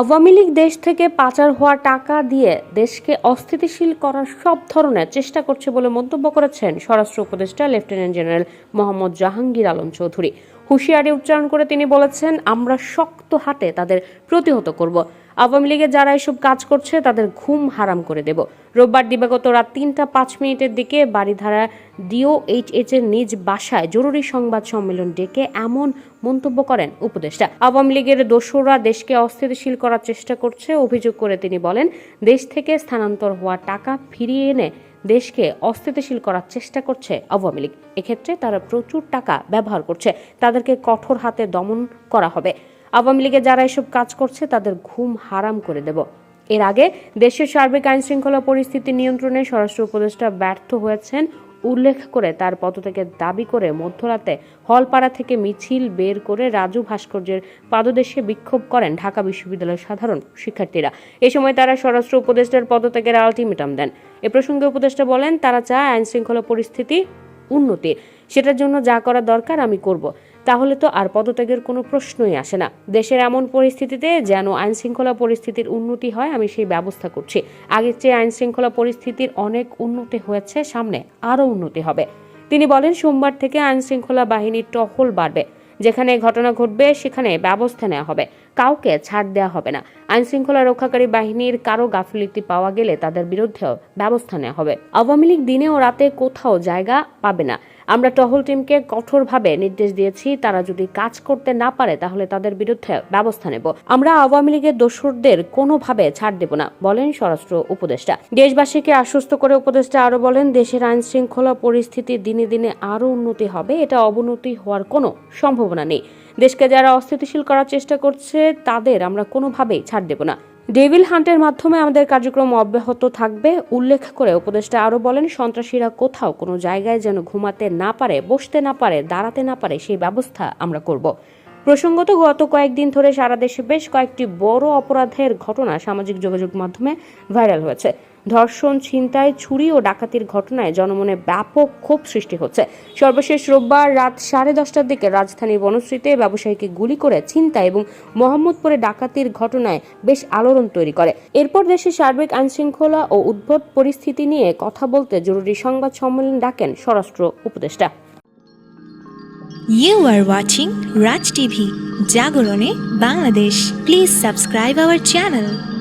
আওয়ামী লীগ দেশ থেকে পাচার হওয়া টাকা দিয়ে দেশকে অস্থিতিশীল করার সব ধরনের চেষ্টা করছে বলে মন্তব্য করেছেন স্বরাষ্ট্র উপদেষ্টা লেফটেন্যান্ট জেনারেল মোহাম্মদ জাহাঙ্গীর আলম চৌধুরী। হুঁশিয়ারি উচ্চারণ করে তিনি বলেছেন, আমরা শক্ত হাতে তাদের প্রতিহত করব। আওয়ামী লীগে যারা এসব কাজ করছে, তাদের ঘুম হারাম করে দেব। রোববার দিবাগত রাত তিনটা পাঁচ মিনিটের দিকে বাড়িধারা ডিওএইচএচ এর নিজ বাসায় জরুরি সংবাদ সম্মেলন ডেকে এমন মন্তব্য করেন উপদেষ্টা। আওয়ামী লীগের দোসররা দেশকে অস্থিতিশীল করার চেষ্টা করছে। অভিযোগ করে তিনি বলেন, দেশ থেকে স্থানান্তর হওয়া টাকা ফিরিয়ে এনে দেশকে অস্থিতিশীল করার চেষ্টা করছে আওয়ামী লীগ। এক্ষেত্রে তারা প্রচুর টাকা ব্যবহার করছে। তাদেরকে কঠোর হাতে দমন করা হবে। আওয়ামী লীগে যারা এসব কাজ করছে, তাদের ঘুম হারাম করে দেব। এর আগে দেশের সার্বিক আইন শৃঙ্খলা পরিস্থিতি নিয়ন্ত্রণে স্বরাষ্ট্র উপদেষ্টা ব্যর্থ হয়েছেন উল্লেখ করে তার পদত্যাগের দাবি করে মধ্যরাতে হলপাড়া থেকে মিছিল বের করে রাজু ভাস্কর্যের পাদদেশে বিক্ষোভ করেন ঢাকা বিশ্ববিদ্যালয়ের সাধারণ শিক্ষার্থীরা। এ সময় তারা স্বরাষ্ট্র উপদেষ্টার পদত্যাগের আলটিমেটাম দেন। এ প্রসঙ্গে উপদেষ্টা বলেন, তারা চায় আইনশৃঙ্খলা পরিস্থিতি উন্নতি। সেটার জন্য যা করা দরকার আমি করব। তাহলে তো আর পদত্যাগের কোনো প্রশ্নই আসে না। দেশের এমন পরিস্থিতিতে যেন আইন শৃঙ্খলা পরিস্থিতির উন্নতি হয়, আমি সেই ব্যবস্থা করছি। আগের চেয়ে আইন শৃঙ্খলা পরিস্থিতির অনেক উন্নতি হয়েছে, সামনে আরও উন্নতি হবে। তিনি বলেন, সোমবার থেকে আইন শৃঙ্খলা বাহিনীর টহল বাড়বে। যেখানে ঘটনা ঘটবে, সেখানে ব্যবস্থা নেওয়া হবে। কাউকে ছাড় দেওয়া হবে না। আইন শৃঙ্খলা রক্ষাকারী বাহিনীর কারও গাফিলতি পাওয়া গেলে তাদের বিরুদ্ধেও ব্যবস্থা নেওয়া হবে। আওয়ামী লীগ দিনে ও রাতে কোথাও জায়গা পাবে না। আমরা টহল টিমকে কঠোরভাবে নির্দেশ দিয়েছি, তারা যদি কাজ করতে না পারে, তাহলে তাদের বিরুদ্ধে ব্যবস্থা নেব। আমরা আওয়ামী লীগের দোসরদের কোনোভাবে ছাড় দেব না, বলেন স্বরাষ্ট্র উপদেষ্টা। দেশবাসীকে আশ্বস্ত করে উপদেষ্টা আরও বলেন, দেশের আইন শৃঙ্খলা পরিস্থিতি দিনে দিনে আরও উন্নতি হবে, এটা অবনতি হওয়ার কোনো সম্ভাবনা নেই। দেশকে যারা অস্থিতিশীল করার চেষ্টা করছে তাদের আমরা কোনোভাবেই ছাড় দেব না। ডেভিল হান্টের মাধ্যমে আমাদের কার্যক্রম অব্যাহত থাকবে, উল্লেখ করে উপদেষ্টা আরও বলেন, সন্ত্রাসীরা কোথাও কোনো জায়গায় যেন ঘুমাতে না পারে, বসতে না পারে, দাঁড়াতে না পারে, সেই ব্যবস্থা আমরা করব। প্রসঙ্গত, গত কয়েকদিন ধরে সারা দেশে বেশ কয়েকটি বড় অপরাধের ঘটনা সামাজিক যোগাযোগ মাধ্যমে ভাইরাল হয়েছে। ধর্ষণ ছিনতাই ছুরি ও ডাকাতির ঘটনায় জনমনে ব্যাপক ক্ষোভ সৃষ্টি হচ্ছে সর্বশেষ রোববার রাত সাড়ে দশটার দিকে রাজধানীর বনশ্রীতে ব্যবসায়ীকে গুলি করে ছিনতাই এবং মোহাম্মদপুরে ডাকাতির ঘটনায় বেশ আলোড়ন তৈরি করে এরপর দেশের সার্বিক আইনশৃঙ্খলা ও উদ্ভট পরিস্থিতি নিয়ে কথা বলতে জরুরি সংবাদ সম্মেলন ডাকেন স্বরাষ্ট্র উপদেষ্টা You are watching Raj TV, Jagorone, Bangladesh. Please subscribe our channel.